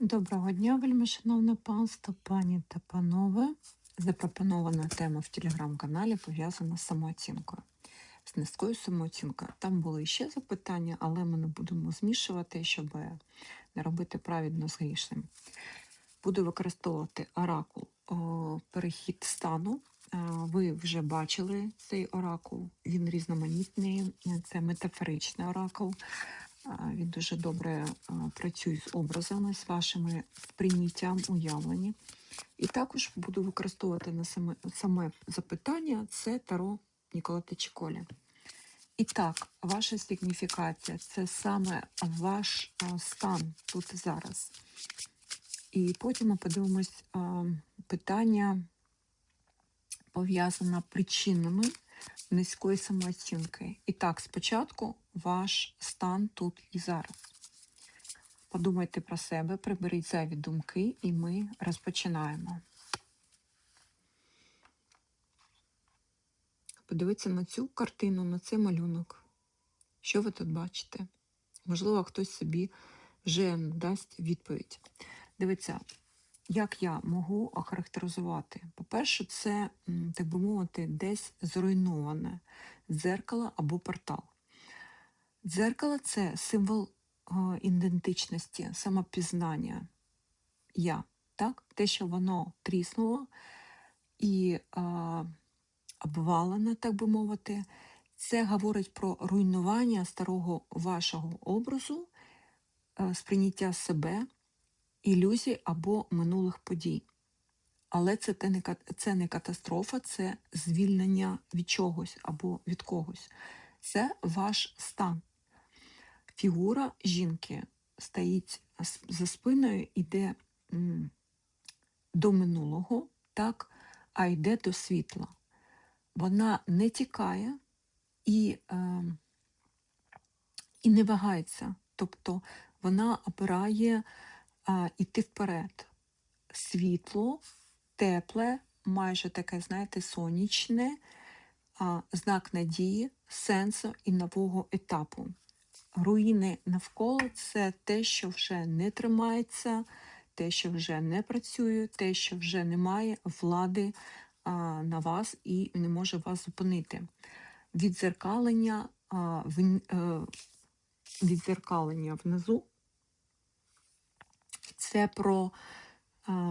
Доброго дня, вельми шановне панство, пані та панове. Запропонована тема в телеграм-каналі пов'язана з самооцінкою, з низькою самооцінкою. Там були ще запитання, але ми не будемо змішувати, щоб не робити праведно з грішним. Буду використовувати оракул перехід стану. Ви вже бачили цей оракул, він різноманітний, це метафоричний оракул. Він дуже добре працює з образами, з вашими сприйняттям, уявлення. І також буду використовувати на саме, саме запитання це Таро Нікола Течіколі. І так, ваша сигніфікація це саме ваш стан тут і зараз. І потім ми подивимось питання пов'язане причинами низької самооцінки. І так, спочатку ваш стан тут і зараз. Подумайте про себе, приберіть зайві думки, і ми розпочинаємо. Подивіться на цю картину, на цей малюнок. Що ви тут бачите? Можливо, хтось собі вже дасть відповідь. Дивіться, як я можу охарактеризувати? По-перше, це, так би мовити, десь зруйноване дзеркало або портал. Дзеркало це символ ідентичності, самопізнання я. Так? Те, що воно тріснуло і обвалене, так би мовити, це говорить про руйнування старого вашого образу, е, сприйняття себе, ілюзій або минулих подій. Але це, не, це не катастрофа, це звільнення від чогось або від когось. Це ваш стан. Фігура жінки стоїть за спиною, іде м, до минулого, так, а йде до світла. Вона не тікає і, е, і не вагається. Тобто вона обирає а, іти вперед. Світло, тепле, майже таке, знаєте, сонячне, а, знак надії, сенсу і нового етапу. Руїни навколо це те, що вже не тримається, те, що вже не працює, те, що вже не має влади на вас і не може вас зупинити. Відзеркалення, е, відзеркалення внизу це про,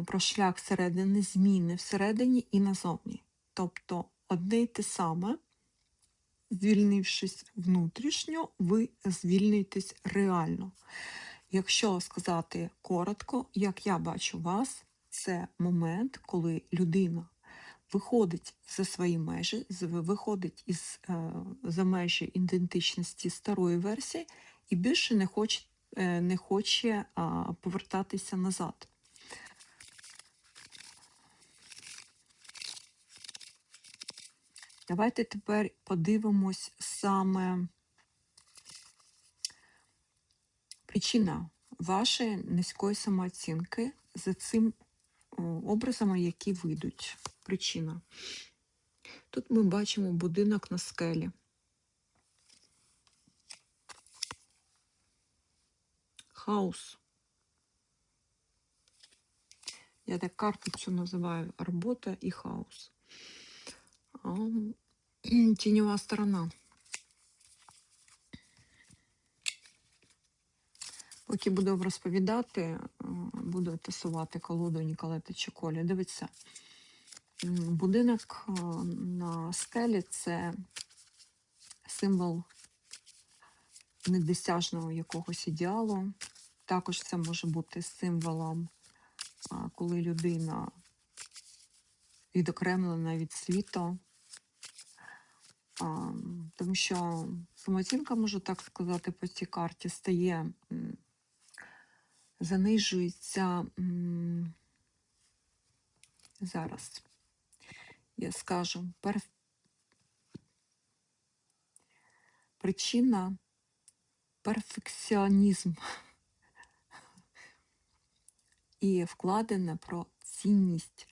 про шлях всередини, зміни всередині і назовні. Тобто одне й те саме, звільнившись внутрішньо, ви звільнитесь реально. Якщо сказати коротко, як я бачу вас, це момент, коли людина виходить за свої межі, виходить із е, за межі ідентичності старої версії і більше не хоче, не хоче повертатися назад. Давайте тепер подивимось саме причина вашої низької самооцінки за цим образами, які вийдуть. Причина. Тут ми бачимо будинок на скелі. Хаос. Я так карту цю називаю робота і хаос. Тіньова сторона. Поки буду розповідати, буду тасувати колоду Ніколета Чоколі. Дивіться, будинок е, на скелі це символ недосяжного якогось ідеалу. Також це може бути символом, коли людина відокремлена від світу. Тому що самооцінка, можу так сказати, по цій карті стає, занижується зараз. Я скажу, причина перфекціонізм і вкладене про цінність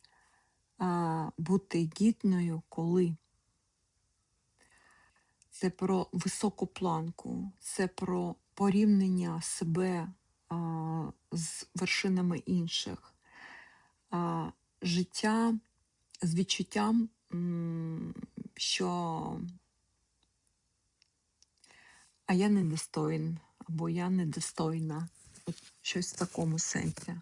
а, бути гідною, коли. Це про високу планку, це про порівняння себе а, з вершинами інших. А, життя з відчуттям, що а я недостоїн, або я недостойна. Щось в такому сенсі.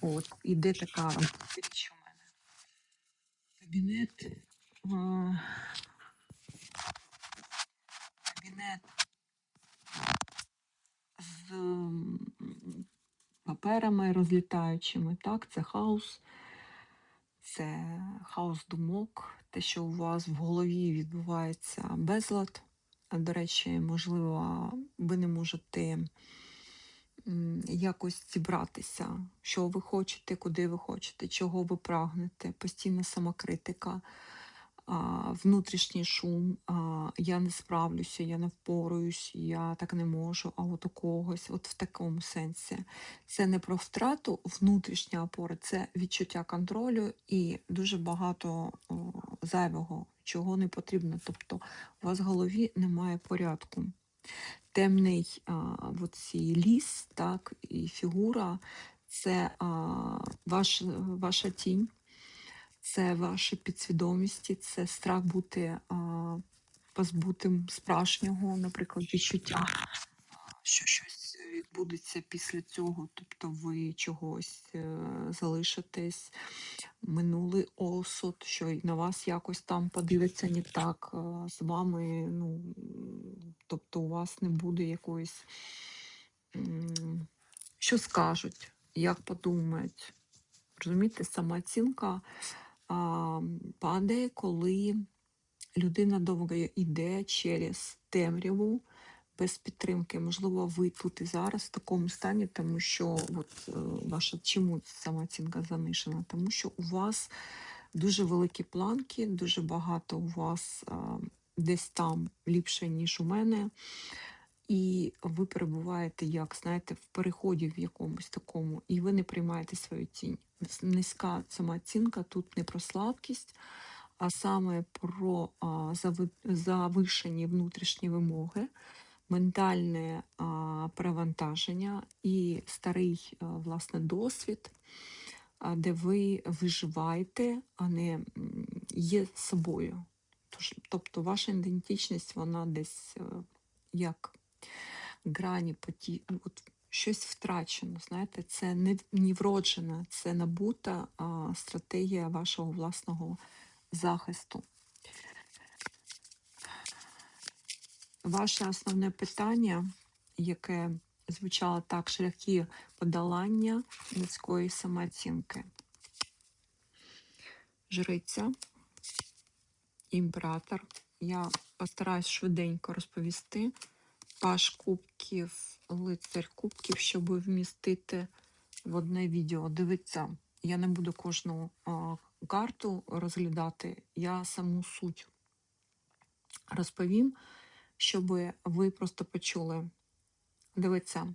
От, іде така річ у мене. Кабінет. а, Кабінет з паперами розлітаючими. Так, це хаос, це хаос думок, те, що у вас в голові відбувається безлад. До речі, можливо, ви не можете якось зібратися, що ви хочете, куди ви хочете, чого ви прагнете, постійна самокритика, внутрішній шум, я не справлюся, я не впораюсь, я так не можу, а от у когось, от в такому сенсі. Це не про втрату внутрішньої опори, це відчуття контролю і дуже багато зайвого, чого не потрібно. Тобто у вас в голові немає порядку. Темний от ліс, так, і фігура це а, ваш, ваша тінь, це ваші підсвідомості, це страх бути а, позбутим справжнього, наприклад, відчуття, що щось відбудеться після цього, тобто ви чогось е, залишитесь, минулий осуд, що на вас якось там подивиться не так, е, з вами, ну, тобто у вас не буде якоїсь, що скажуть, як подумають. Розумієте, самооцінка а, падає, коли людина довго йде через темряву без підтримки. Можливо, ви тут і зараз в такому стані, тому що от, е, ваша чому самооцінка занижена? Тому що у вас дуже великі планки, дуже багато у вас а, десь там ліпше, ніж у мене. І ви перебуваєте, як знаєте, в переході в якомусь такому, і ви не приймаєте свою тінь. С- Низька самооцінка тут не про слабкість, а саме про а, завишені внутрішні вимоги, ментальне а, перевантаження і старий а, власне досвід, а, де ви виживаєте, а не є собою. Тож, тобто ваша ідентичність, вона десь е, як грані поті, от щось втрачено. Знаєте, це не, не вроджена, це набута а, стратегія вашого власного захисту. Ваше основне питання, яке звучало так, шляхи подолання людської самооцінки. Жриця, імператор. Я постараюсь швиденько розповісти. Паш кубків, лицар кубків, щоб вмістити в одне відео. Дивіться, я не буду кожну карту розглядати, я саму суть розповім, щоб ви просто почули. Дивіться,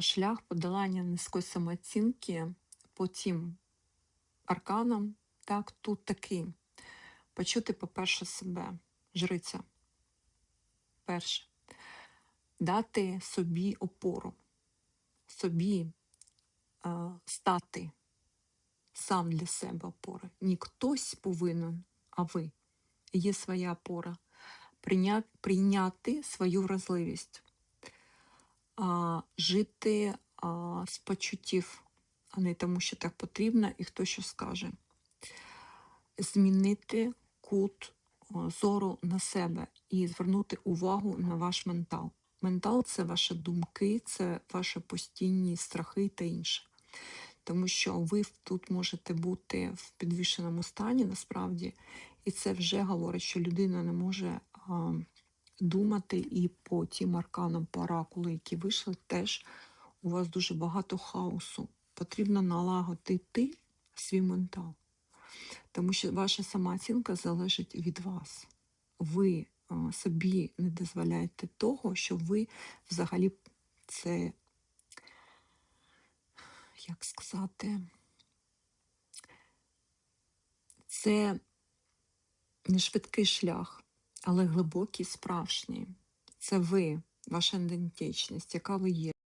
шлях подолання низької самооцінки по тим арканам, так, тут такий. Почути, по-перше, себе, жриця. Перше. Дати собі опору, собі а, стати сам для себе опори. Не хтось повинен, а ви. Є своя опора. Прийня, прийняти свою вразливість, а, жити а, з почуттів, а не тому, що так потрібно, і хто що скаже. Змінити кут зору на себе і звернути увагу на ваш ментал. Ментал це ваші думки, це ваші постійні страхи та інше. Тому що ви тут можете бути в підвішеному стані насправді, і це вже говорить, що людина не може а, думати, і по тим арканам, по оракулу, які вийшли, теж у вас дуже багато хаосу. Потрібно налагодити свій ментал. Тому що ваша самооцінка залежить від вас. Ви е, собі не дозволяєте того, що ви взагалі це, як сказати, це не швидкий шлях, але глибокий, справжній. Це ви, ваша ідентичність, яка ви є.